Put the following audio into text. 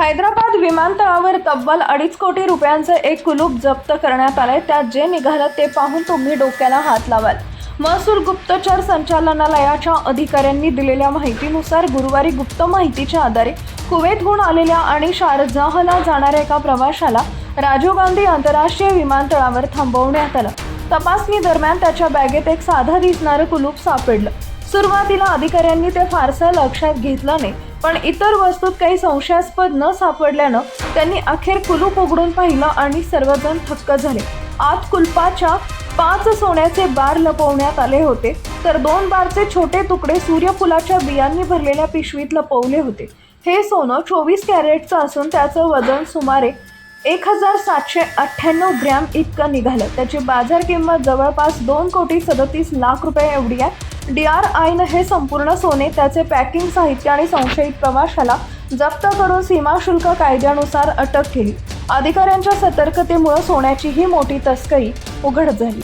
हैदराबाद विमानतळावर तब्बल अडीच कोटी रुपयांचं एक कुलूप जप्त करण्यात आलंय. त्यात जे निघालं ते पाहून तुम्ही डोक्याला हात लावाल. महसूल गुप्तचर संचालनालयाच्या अधिकाऱ्यांनी दिलेल्या माहितीनुसार गुरुवारी गुप्त माहितीच्या आधारे कुवेतहून आलेल्या आणि शारजाहला जाणाऱ्या एका प्रवाशाला राजीव गांधी आंतरराष्ट्रीय विमानतळावर थांबवण्यात आलं. तपासणी दरम्यान त्याच्या बॅगेत एक साधं दिसणारं कुलूप सापडलं. सुरुवातीला अधिकाऱ्यांनी ते फारसं लक्षात घेतलं नाही पण इतर वस्तूत काही संशयास्पद न सापडल्यानं त्यांनी अखेर कुलूप उघडून पाहिलं आणि सर्वजण थक्क झाले. आत कुलपाच्या पाच सोन्याचे बार लपवण्यात आले होते तर दोन बारचे छोटे तुकडे सूर्यफुलाच्या बियांनी भरलेल्या पिशवीत लपवले होते. हे सोनं चोवीस कॅरेटचं असून त्याचं वजन सुमारे एक हजार सातशे अठ्ठ्याण्णव ग्रॅम इतकं निघालं. त्याची बाजार किंमत जवळपास दोन कोटी सदतीस लाख रुपये एवढी आहे. डी आर आयनं हे संपूर्ण सोने त्याचे पॅकिंग साहित्य आणि संशयित प्रवाशाला जप्त करून सीमाशुल्क कायद्यानुसार अटक केली. अधिकाऱ्यांच्या सतर्कतेमुळे सोन्याची ही मोठी तस्करी उघड झाली.